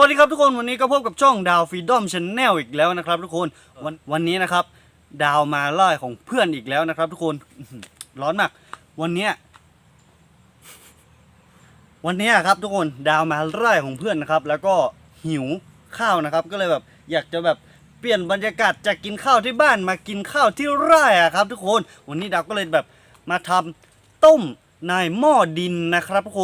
วัสดีครับทุกคนวันนี้ก็พบกับช่องดาวฟรีดอมช n แนลอีกแล้วนะครับ ทุกคนวันวันนี้นะครับ ดาวมาไล่ของเพื่อนอีกแล้วนะครับ ทุกคนร้อนมาก วันเนี้ยวันเนี้ยครับทุกคนดาวมาไล่ของเพื่อนนะครับ แล้วก็หิวข้าวนะครับ ก็เลยแบบอยากจะแบบเปลี่ยนบรรยากาศจากกินข้าวที่บ้านมากินข้าวที่ไร่อะครับ ทุกคนวันนี้ดาวก็เลยแบบมาทำต้มในหม้อดินนะครับทุกค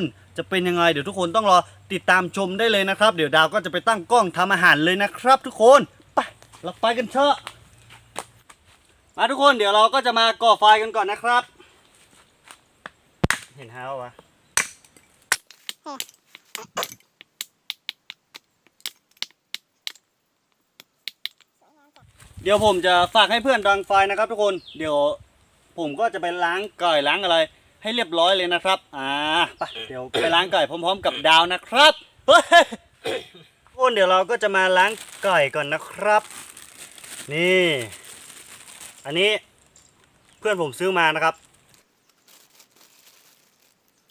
น จะเป็นยังไงเดี๋ยวทุกคนต้องรอติดตามชมได้เลยนะครับ เดี๋ยวดาวก็จะไปตั้งกล้องทำอาหารเลยนะครับ ทุกคนไปเราไปกันเถอะมาทุกคนเดี๋ยวเราก็จะมาก่อไฟกันก่อนนะครับ เห็นฮาวะเดี๋ยวผมจะฝากให้เพื่อนดังไฟนะครับ ทุกคน เดี๋ยวผมก็จะไปล้างก่ล้างอะไร ให้เรียบร้อยเลยนะครับ อ่าไปเดี๋ยวไปล้างไก่พร้อม ๆ กับดาวนะครับเฮ้ยทุกคนเดี๋ยวเราก็จะมาล้างไก่ก่อนนะครับ นี่ อันนี้เพื่อนผมซื้อมานะครับ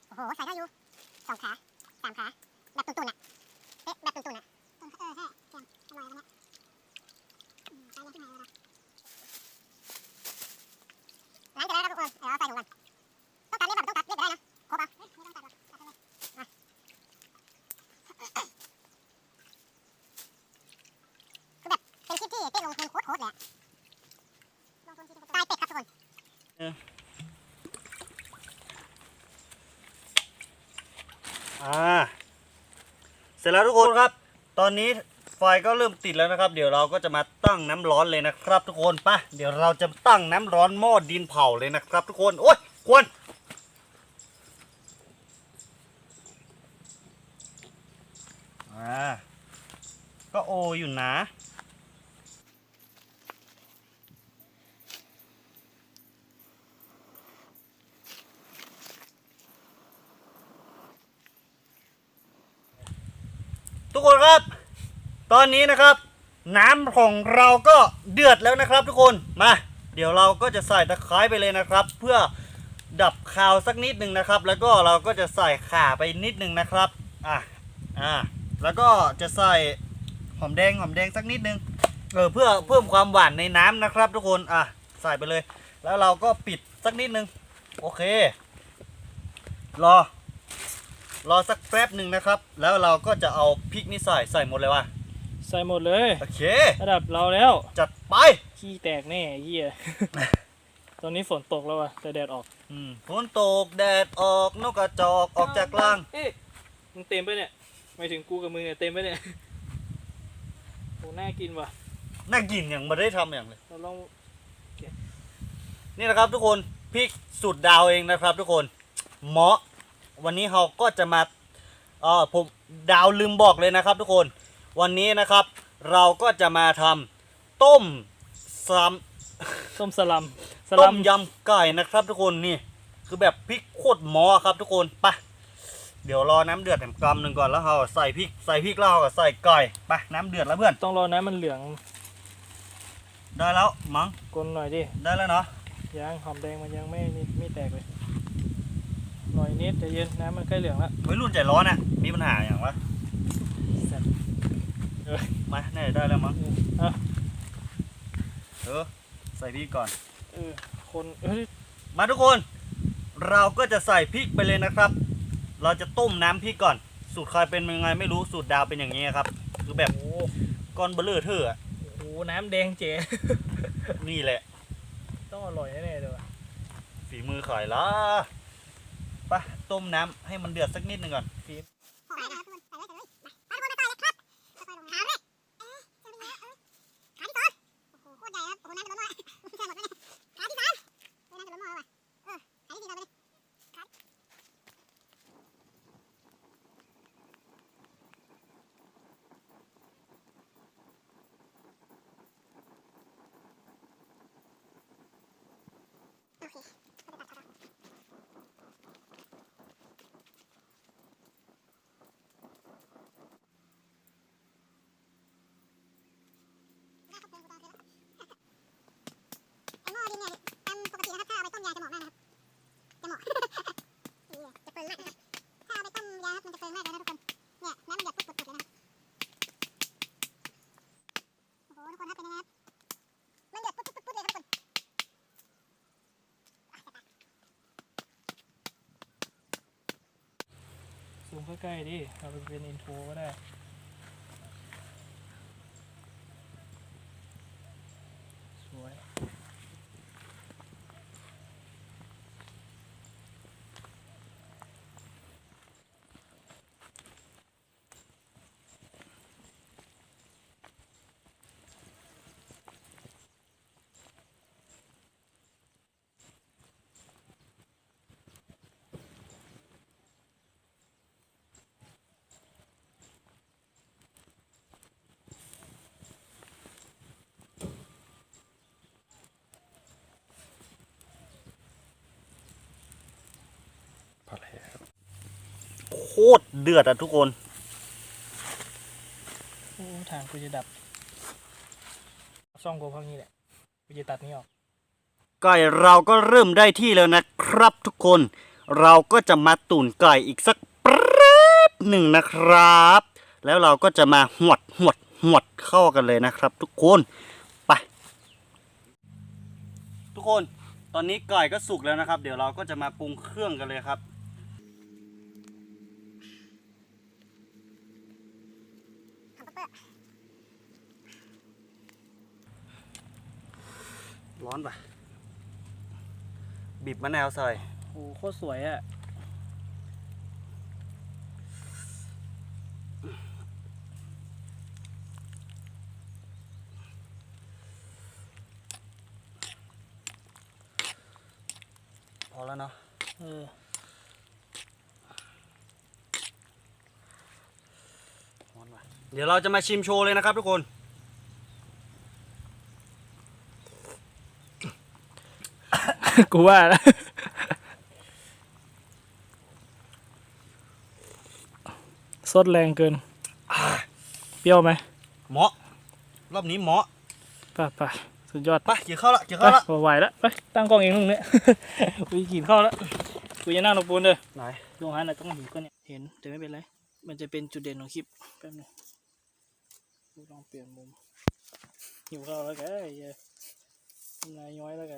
โอ้โห ใส่ได้อยู่สองขาสามขา แบบตุ่นๆอะเอ๊ะแบบตุ่นๆอะเออใช่เสียงอร่อยแล้วเนี่ยอืมใส่เลยที่ไหนเลยนะล้างเสร็จแล้วครับทุกคน เดี๋ยวเอาใส่ถุงก่อนต้องตัดเล็บแบบต้องตัดเล็บได้นะครบอะไม่ต้องตัดหรอกตัดไปเลยมาคือแบบเป็นคลิปที่เต้ลงทุนโคตรๆเลยอะลงทุนที่ตายเป็ดครับทุกคน อ่า เสร็จแล้วทุกคนครับ ตอนนี้ไฟก็เริ่มติดแล้วนะครับ เดี๋ยวเราก็จะมาตั้งน้ำร้อนเลยนะครับ ทุกคนไปะเดี๋ยวเราจะตั้งน้ำร้อนหม้อดินเผาเลยนะครับ ทุกคนโอ๊ยควนอ่าก็โออยู่นะ ทุกคนครับ ตอนนี้นะครับ น้ำของเราก็เดือดแล้วนะครับ ทุกคนมา เดี๋ยวเราก็จะใส่ตะไคร้ไปเลยนะครับ เพื่อดับคาวสักนิดหนึ่งนะครับ แล้วก็เราก็จะใส่ข่าไปนิดหนึ่งนะครับอะอะแล้วก็จะใส่หอมแดงหอมแดงสักนิดหนึ่งเออเพื่อเพิ่มความหวานในน้ำนะครับ ทุกคนอะใส่ไปเลย แล้วเราก็ปิดสักนิดหนึ่งโอเค รอ รอสักแป๊บหนึ่งนะครับ แล้วเราก็จะเอาพริกนี่ใส่ใส่หมดเลยว่ะใส่หมดเลย โอเค ระดับเราแล้ว จัดไป ขี้แตกแน่เฮียตอนนี้ฝนตกแล้วว่ะแต่แดดออกอืมฝนตกแดดออกนกกระจอกออกจากรังเอ๊ะมึงเต็มไปเนี่ยไม่ถึงกูกับมึงเนี่ยเต็มไปเนี่ยโหน่ากินว่ะน่ากินอย่างไม่ได้ทำอย่างเลย เราลองนี่นะครับทุกคนพริกสูตรดาวเองนะครับ ทุกคนเหมาะ วันนี้เราก็จะมาเออผมดาวลืมบอกเลยนะครับทุกคน วันนี้นะครับ เราก็จะมาทำต้มซ้ำต้มสลัมสต้ลัมมยำไก่นะครับ ทุกคนนี่ คือแบบพริกโคตรหมอครับ ทุกคนไปเดี๋ยวรอน้ำเดือดแหมกำหนึ่งก่อนแล้วเราใส่พริกใส่พริกแล้วเราก็ใส่ไก่ไปน้ำเดือดแล้วเพื่อนต้องรอน้ำมันเหลืองได้แล้วมั้งกลนหน่อยดิได้แล้วเนาะยังหอมแดงมันยังไม่นี่ไม่แตกเลย หน่อยนิดใจเย็นน้ำมันใกล้เหลืองแล้ววัยรุ่นใจร้อนอะ มีปัญหาอย่างวะแซ่บมาแน่ได้แล้วมั้งอะเออใส่พริกก่อนเออคนเอ้ยมาทุกคน เราก็จะใส่พริกไปเลยนะครับ เราจะต้มน้ำพริกก่อน สูตรใครเป็นยังไงไม่รู้สูตรดาวเป็นอย่างนี้ครับคือแบบโอ้ก้อนเบลเลอร์เทอร์อะโหน้ำแดงเจ๋นี่แหละ ต้องอร่อยแน่ๆเลยว่ะฝีมือขายละ ไปต้มน้ำให้มันเดือดสักนิดหนึ่งก่อนฟิล์ม ใส่นะครับทุกคนใส่เลยใส่เลยมาทุกคนมาต่อเลยครับค่อยๆลงขาเลยเอ๊ะเจะเป็นไงเออขาที่สองโอ้โหโคตรใหญ่ครับโอ้โหน่าจะล้นหม้อแค่หมดเลยขาที่สามเออน่าจะล้นหม้อว่ะเออขาที่สี่เราไปเลยขาโอเคเราจะตัดขาด ใกล้ๆดิเอาไปเป็นอินโทรก็ได้ สวย พอแล้วโคตรเดือดอะทุกคนโอ้ทางกูจะดับซ่องกูพังนี้แหละกูจะตัดนี้ออกไก่เราก็เริ่มได้ที่แล้วนะครับทุกคน เราก็จะมาตุ๋นไก่อีกสักแป๊บหนึ่งนะครับ แล้วเราก็จะมาหวดหวดหวดเข้ากันเลยนะครับ ทุกคนไปทุกคน ตอนนี้ไก่ก็สุกแล้วนะครับ เดี๋ยวเราก็จะมาปรุงเครื่องกันเลยครับ ทำเปอร์ ร้อนปะบีบมะนาวใส่โอ้โคตรสวยอะพอแล้วเนาะเออร้อนปะเดี๋ยวเราจะมาชิมโชว์เลยนะครับทุกคน กูว่าแล้วสดแรงเกิน เปรี้ยวไหมเหมาะ รอบนี้เหมาะไป่ะป่ะสุดยอดไปเกี่ยวข้าวละเกี่ยวไปข้าวละไหวแล้วไปตั้งกล้องเองตรงนี้กูจะกินข้าวแล้วกูจะนั่งตรงปูนเลยไหนลงหันน่ะต้องหิวก็เนี่ยเห็นแต่ไม่เป็นไร มันจะเป็นจุดเด่นของคลิปแป๊บนึงกูลองเปลี่ยนมุมหิวข้าวแล้วแกไอ้เหี้ยนายย้อยแล้วแก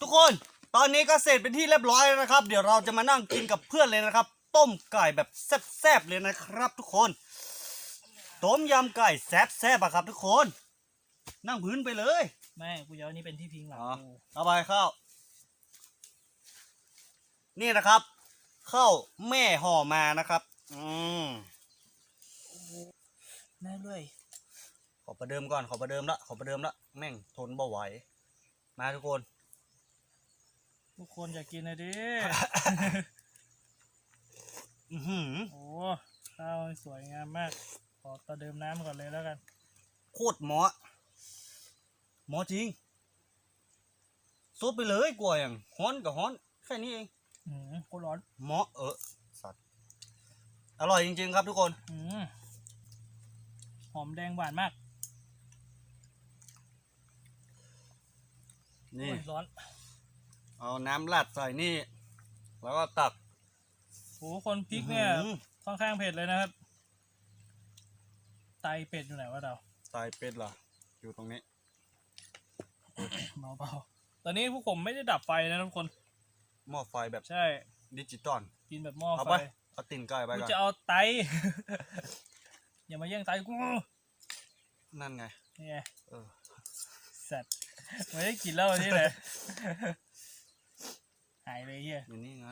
ทุกคนตอนนี้ก็เสร็จเป็นที่เรียบร้อยแล้วนะครับ เดี๋ยวเราจะมานั่งกินกับเพื่อนเลยนะครับ ต้มไก่แบบแซ่บๆเลยนะครับ ทุกคนต้มยำไก่แซ่บๆอะครับ ทุกคน นั่งพื้นไปเลยแม่กูจะเอานี่เป็นที่พิงหลังอ๋อกูเอาไปข้าวนี่นะครับข้าวแม่ห่อมานะครับ อืมแม่ด้วยข อประเดิมก่อนขอประเดิมละขอประเดิมละแม่งทนบ่ไหว มาทุกคน ทุกคนอยากกินเลยดิ อือหือโอ้ข้าวสวยงามมาก ขอประเดิมน้ำก่อนเลยแล้วกัน โคตรเหมาะเหมาะจริงซดไปเลยกลัวอย่างฮ้อนกับฮ้อนแค่นี้เองอืมกูร้อนเหมาะเออสัตว์อร่อยจริง ๆ ครับทุกคน อืมหอมแดงหวานมาก นี่โอ้ยร้อนเอาน้ำราดใส่นี่ แล้วก็ตักโอ้คนพริกเนี่ย อื้อหือค่อนข้างเผ็ดเลยนะครับ ไตเป็ดอยู่ไหนวะเรา ใส่เป็ดเหรอ อยู่ตรงนี้ เบาๆตอนนี้พวกผมไม่ได้ดับไฟนะทุกคน หม้อไฟแบบใช่ ดิจิตอล กินแบบหม้อเอาไฟไป เอาติ่นไก่ไปกูก่อน จะเอาไต อย่ามาแย่งไตกูนั่นไง นี่ไงเออ สัตว์ ไม่ได้กินแล้ววันนี้เลยหายเลยเฮียอยู่นี่ไง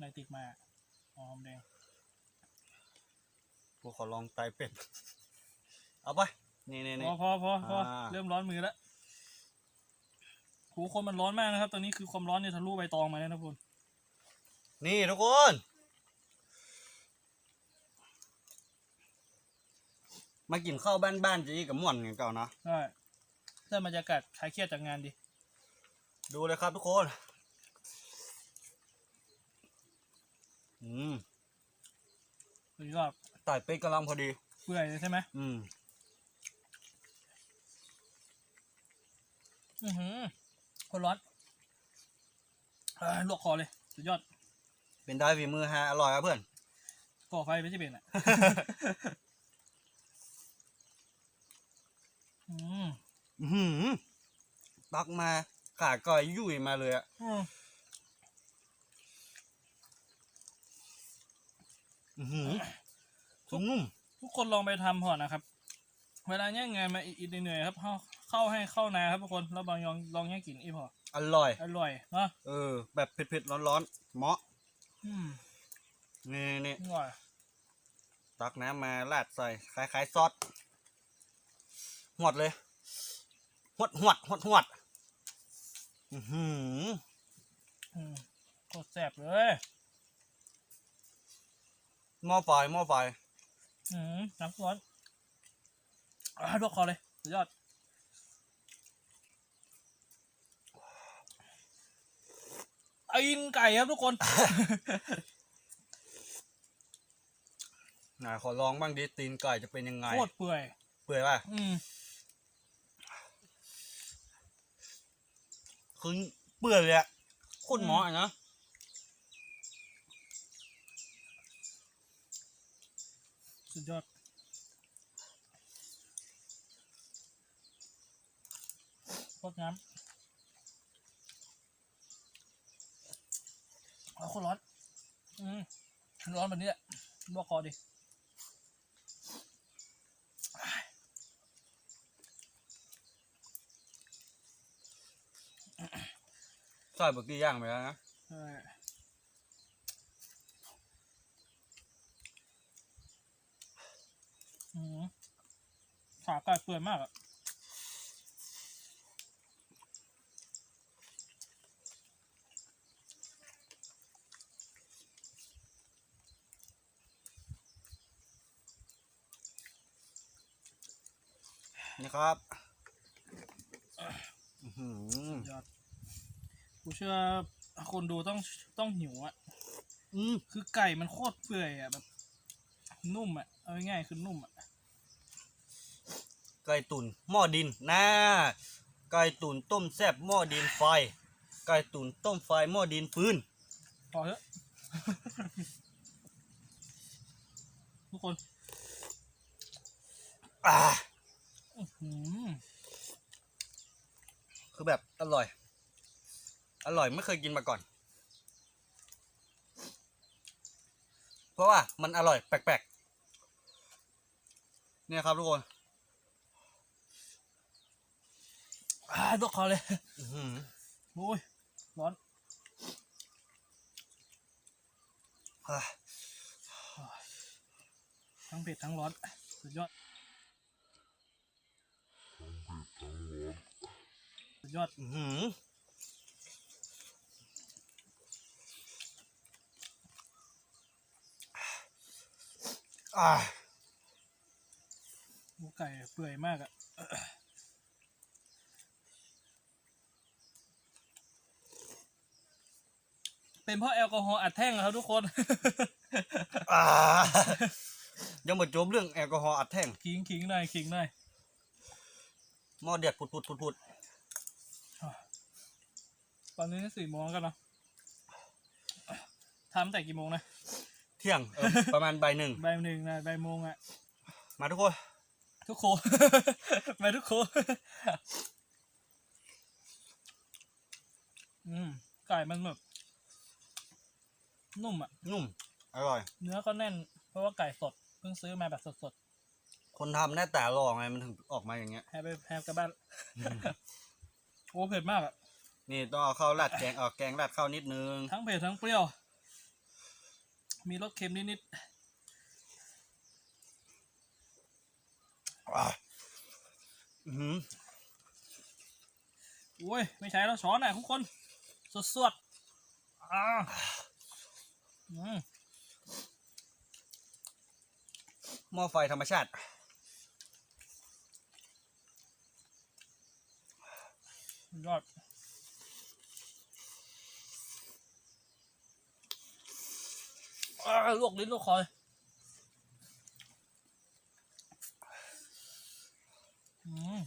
นายติกมาอ๋อหอมแดงกูขอลองไตเป็ด เอาไป นี่นี่พนี่อพอพอพออ่าเริ่มร้อนมือแล้วโหคนมันร้อนมากนะครับ ตอนนี้คือความร้อนเนี่ยทะลุใบตองมาแล้วนะคุณนี่ทุกคน มากินข้าวบ้านๆจีกับม่วนกันเก่านะใช่ได้บรรยากาศคลายเครียดจากงานดิดูเลยครับทุกคน อืมสุดยอดไต่เป็ดกำลังพอดี เปื่อยเลยใช่ไหมอืม อือหือคนร้อนเอ้ยลวกคอเลย สุดยอด เป็นได้ฝีมือฮะ อร่อยครับเพื่อนก่อไฟไม่ใช่เป็นอะ อื้อหือตักมาขาก่อยยุ่ยมาเลยอะอืมอื้อหือนุ่มทุกคนลองไปทำพอนะครับ เวลาแย่งงานมาอีกเหนื่อยๆครับเข้าเข้าให้เข้านาครับทุกคนแล้วบางยองลองแย่งกินอีพออร่อย อร่อยเนาะเออ แบบเผ็ดๆร้อนๆเหมาะอืมนี่นี่อร่อย ตักน้ำมาราดใส่คล้ายๆซอส หวดเลยหวดหวดหวดหวดอือหืออืมโคตรแซ่บเลยหม้อไฟหม้อไฟอืมน้ำร้อนอะลวกคอเลยสุดยอดเอาอินไก่ครับทุกคนไหนขอลองบ้างดิตีนไก่จะเป็นยังไงโคตรเปื่อย เปื่อยป่ะอืม คือเปื่อยเลยอะโคตรเหมาะอะนะสุดยอดโคตรน้ำเอาโคตรร้อน อืมร้อนแบบนี้แหละลวกคอดิ ใส่เบอร์กี้ย่างไปแล้วนะใช่อืมขาไก่เปื่อยมากอะนี่ครับอื้อหือยอด กูเชื่อคนดูต้องต้องหิวอะอืมคือไก่มันโคตรเปื่อยอะแบบ นุ่มอะเอาง่ายๆคือนุ่มอะไก่ตุ๋นหม้อดินน่าไก่ตุ๋นต้มแซ่บหม้อดินไฟ ไก่ตุ๋นต้มไฟหม้อดินฟืนพอเถอะ ทุกคนอ่าอื้อหือ คือแบบอร่อย อร่อยไม่เคยกินมาก่อน เพราะว่ามันอร่อยแปลกๆ เนี่ยครับทุกคนอ่าลวกคอเลยอื้อหือโอ้ยร้อนอ่าทั้งเผ็ดทั้งร้อน สุดยอด สุดยอด อื้อ ออ่าหมูไก่เปื่อยมากอะเป็นเพราะแอลกอฮอล์อัดแท่งอะครับทุกคนอ่ายังหมดจบเรื่องแอลกอฮอล์อัดแท่งขิงขิงหน่อยขิงหน่อยหม้อเดือดปุดปุดปุดปุดตอนนี้สี่โมงกันเนาะทำแต่กี่โมงนะเที่ยงเออประมาณบ่ายหนึ่งบ่ายหนึ่งนะบ่ายโมงอะมาทุกคนทุกโค มาทุกโค อืมไก่มันแบบนุ่มอะนุ่ม อร่อย เนื้อก็แน่น เพราะว่าไก่สด เพิ่งซื้อมาแบบสดคนทำหน้าตาหล่อไงมันถึงออกมาอย่างเงี้ยๆให้ไปแฮมกลับบ้านโอ้เผ็ดมากอะนี่ต้องเอาข้าวราดแกงเอาแกงราดข้าวนิดนึง ทั้งเผ็ดทั้งเปรี้ยว มีรสเค็มนิดอ่าอื้อหือๆโอ้ย ไม่ใช้แล้วช้อนอะทุกคน สดๆอ่าอืมหม้อไฟธรรมชาติยอด อ่า ลวกลิ้นลวกคอยอืม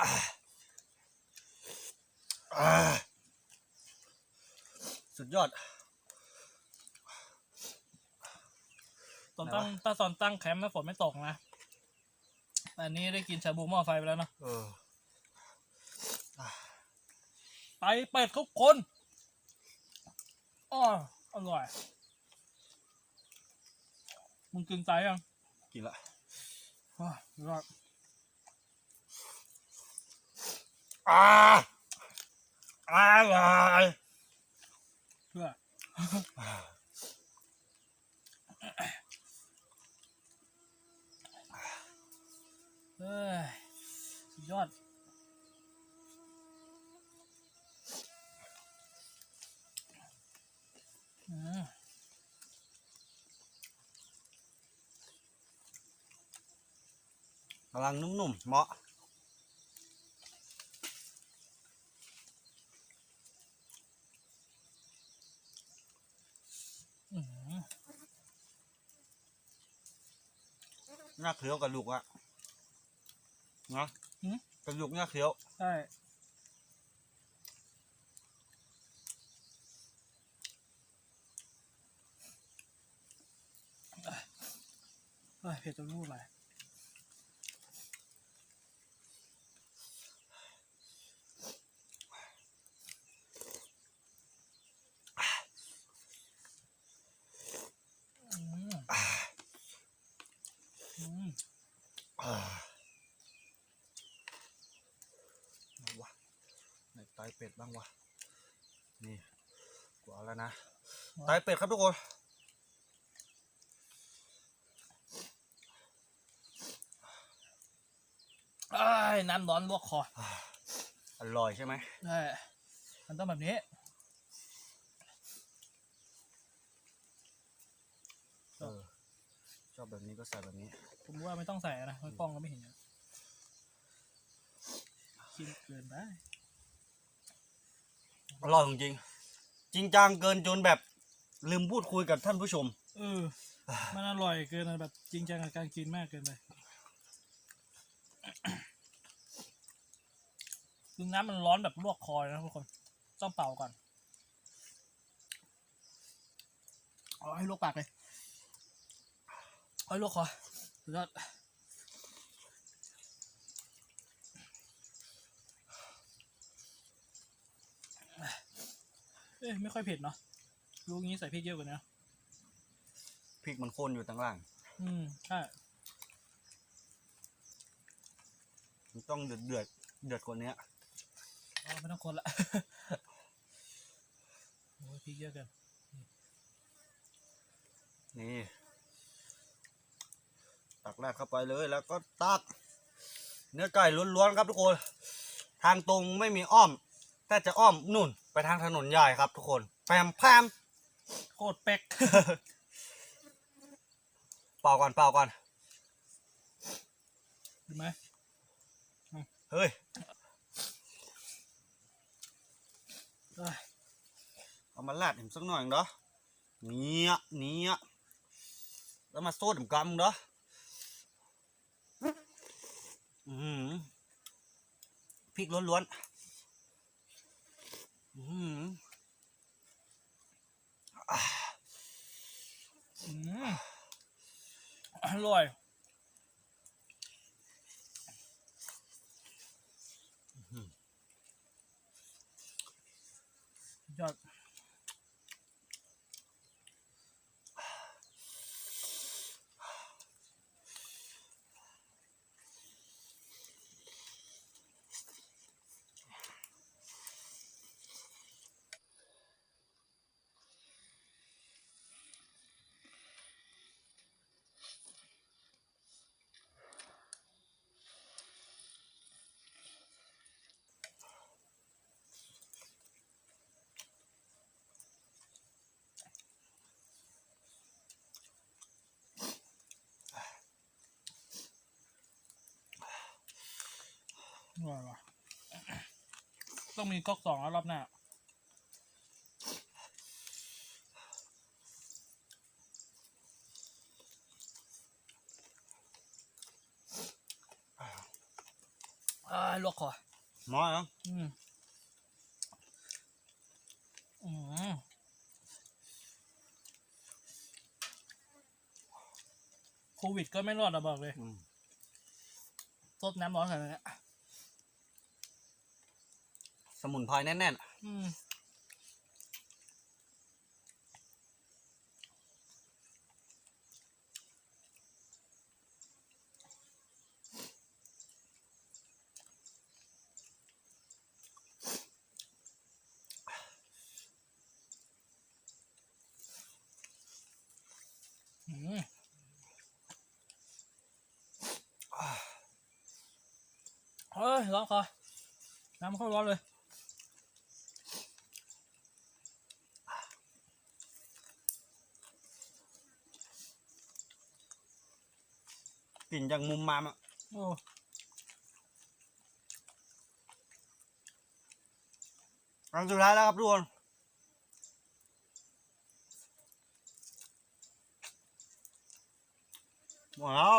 อ่าสุดยอด ตอนตั้งตาตอนตั้งแคมป์นะฝนไม่ตกนะ อันนี้ได้กินชาบูหม้อไฟไปแล้วเนาะเออไปเป็ดทุกคน อ้ออร่อย มึงกินไตยังกินละอ้อยอดอ่าอร่อยเพื่อเฮ้ยสุดยอด อืม กำลังนุ่มๆเหมาะอืมน่าเคี้ยวกับลูกอะนะกระลูกน่าเคี้ยว ใช่ เฮ้ยเผ็ดจนรูดเลยอืมอืมอ่าเอาวะในไตเป็ดบ้างวะ นี่กว่าแล้วนะ ไตเป็ดครับทุกคน อ้าย น้ำร้อนลวกคออร่อยใช่ไหมใช่มันต้องแบบนี้ เออ ชอบแบบนี้ก็ใส่แบบนี้ ผมว่าไม่ต้องใส่นะไม่ป้องก็ไม่เห็นอยู่กินเกินไปอร่อยจริงๆจริงจังเกินจนแบบลืมพูดคุยกับท่านผู้ชม เออ มันอร่อยเกินอะแบบจริงจังกับการกินมากเกินไป คือน้ำมันร้อนแบบลวกคอเลยนะทุกคน ต้องเป่าก่อนเอาให้ลวกปากเลยเอาให้ลวกคอสุดยอดเอ้ยไม่ค่อยเผ็ดเนาะลูกนี้ใส่พริกเยอะกว่านี้นะพริกมันข้นอยู่ตั้งล่าง อืมใช่มันต้องเดือดเดือดเดือดกว่านี้ อ๋อไม่ต้องคนละ โอ้ยพริกเยอะเกินนี่ตักแรกเข้าไปเลยแล้วก็ตัก เนื้อไก่ล้วนๆครับทุกคน ทางตรงไม่มีอ้อมแต่จะอ้อมนุ่น ไปทางถนนใหญ่ครับทุกคนแพมแพมโคตรเป๊กเป่าก่อนเป่าก่อนเห็นไหมเฮ้ย เอามาลาดเห็นสักหน่อยเด้อเนี้ยเนี้ยแล้วมาโซ่ดมกำเด้ออือหือพริกล้วนๆอือหืออืมอร่อย ย อดอร่อยว่ะต้องมีก๊อกสองแล้วรอบหน้าอ่าลวกคอน้อยเนาะอืมอืมโควิดก็ไม่รอดอะบอกเลยอืมซดน้ำร้อนขนาดนี้น สมุนไพรแน่นอืมอืมเฮ้ยร้อนคอน้ำเข้าร้อนเลย กลิ่นจากมุมมามอะโอ้ครั้งสุดท้ายแล้วครับทุกคนหมดแล้ว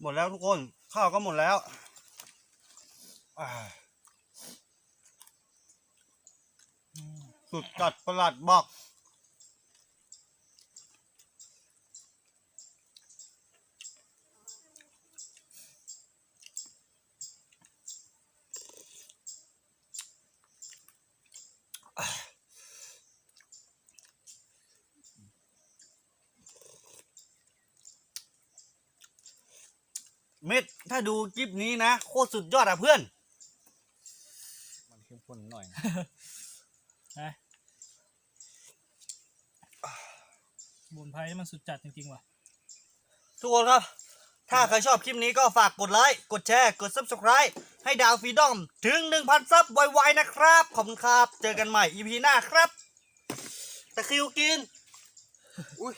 หมดแล้วทุกคน ข้าวก็หมดแล้วสุดจัดประหลัดบอก เม็ดถ้าดูคลิปนี้นะโคตรสุดยอดอะเพื่อน มันเข้มข้นหน่อยนะสมุนไพรนี่มันสุดจัดจริงๆว่ะ ทุกคนครับ ถ้าใครชอบคลิปนี้ก็ฝากกดไลค์ กดแชร์ กด subscribe ให้ดาวฟรีดอมถึง 1,000 ซับไวๆนะครับ ขอบคุณครับ เจอกันใหม่ EP หน้าครับ ตะคริวกิน อุ้ย